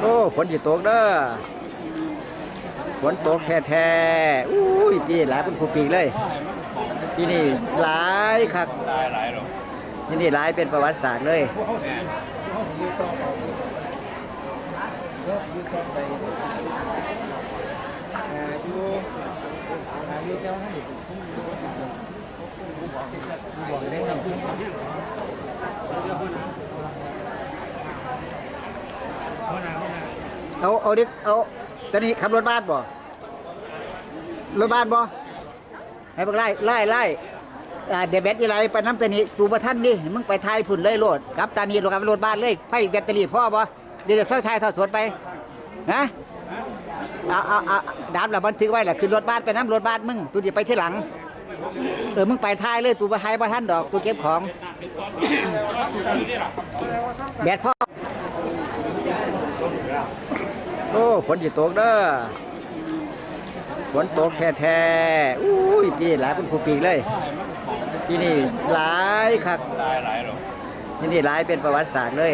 โอ้ฝนอยู่ตกเด้อฝนตกแท้ๆอุ้ยปีหลายเป็นคูปีกเลยที่นี่หลายคักที่นี่หลายเป็นประวัติศาสตร์เลย เอาเอาดิเอาตอนนี้ขับรถบ้านบ่รถบ้านบ่ให้บักไล่ไล่ไล่เดยวแบตอีไรไปน้ำตานี้ตูประท่านนี่มึงไปทายพุ่นเลยโหลดกับตานีรถกับรถบ้านเลยไฟแบตเตอรี่พ่อบ่เดี๋ยวเดี๋ยวซอยทายทอดสดไปนะเอาเอาเอาดามละบันทึกไว้แหละคือรถบ้านไปน้ำรถบ้านมึงตูจะไปที่หลังเออมึงไปทายเลยตูไปทายบ่ท่านดอกตูเก็บของแบตพ่อ โอ้ฝนอยู่ตกเด้อฝนตกแท้ๆอุ้ยปีหลายเป็นคูปีกเลยที่นี่หลายคักหลายหลายหรอกที่นี่หลายเป็นประวัติศาสตร์เลย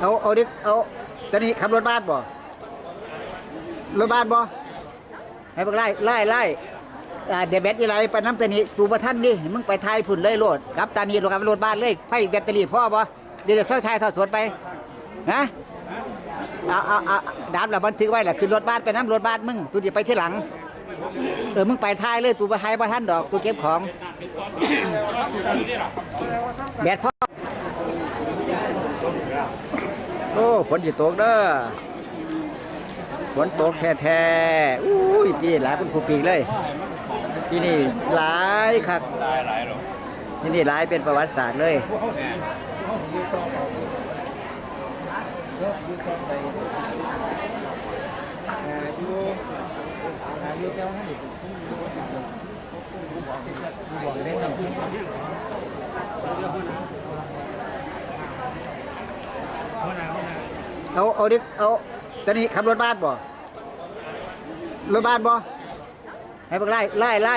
เอาเอาดิเอาตอนนี้ขับรถบ้านบ่รถบ้านบ่ให้บักไล่ไล่ไล่เดยวแบตอีไรไปน้ำตานี้ตูประท่านนี่มึงไปไทยพุ่นเลยโลดกับตานีรถกับรถบ้านเลยไฟแบตเตอรี่พ่อบ่เดี๋ยวเดี๋ยวซอยทยทอดสดไปนะเอาเอาเอาดามละบันทึกไว้แหละคือรถบ้านไปน้ำรถบ้านมึงตูจะไปที่หลังเออมึงไปทายเลยตูไปทายบ่ท่านดอกตูเก็บของแบตพ่อ โอ้ฝนอยู่ตกเด้อฝนตกแท้ๆอุ้ยปีหลายเป็นคูปีกเลยที่นี่หลายคักที่นี่หลายเป็นประวัติศาสตร์เลย เอาเอาดิเอาตอนนี้ขับรถบ้านบ่รถบ้านบ่ให้บักไล่ไล่ไล่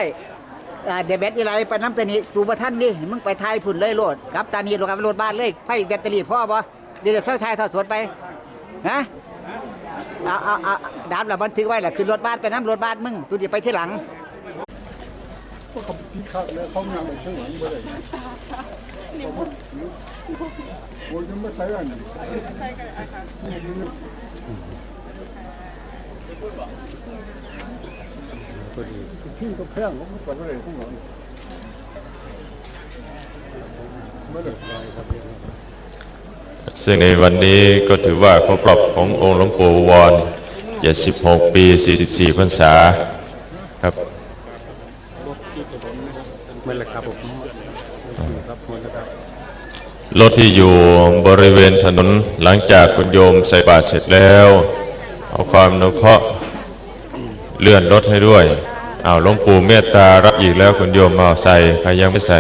เดยวแบตอีไรไปน้ำตานี้ตูประท่านนี่มึงไปทายพุ่นเลยโลดกับตานีรถกับรถบ้านเลยไฟแบตเตอรี่พ่อบ่เดี๋ยวเดี๋ยวซอทายทอดสดไปนะเอาเอาเอาดามละบันทึกไว้แหละคือรถบ้านไปน้ำรถบ้านมึงตูจะไปที่หลัง ก็เขาพิฆาตแล้วเขางานไปข้างหลังบ่ได้โอ้ยยังไม่ใส่อันนี้ที่ก็แพงเขาไม่ไปบ่ได้ข้างหลังไม่ได้ซึ่งในวันนี้ก็ถือว่าครบรอบขององค์หลวงปู่วร76 ปี 44 พรรษา ครับ ไม่ละ ครับผมครับคนนะครับรถที่อยู่บริเวณถนนหลังจากคุณโยมใส่บาตรเสร็จแล้ว เอาความนุเคราะห์เลื่อนรถให้ด้วยเอาวหลวงปู่เมตตารับอีกแล้วคุณโยมมาเอาใส่ใครยังไม่ใส่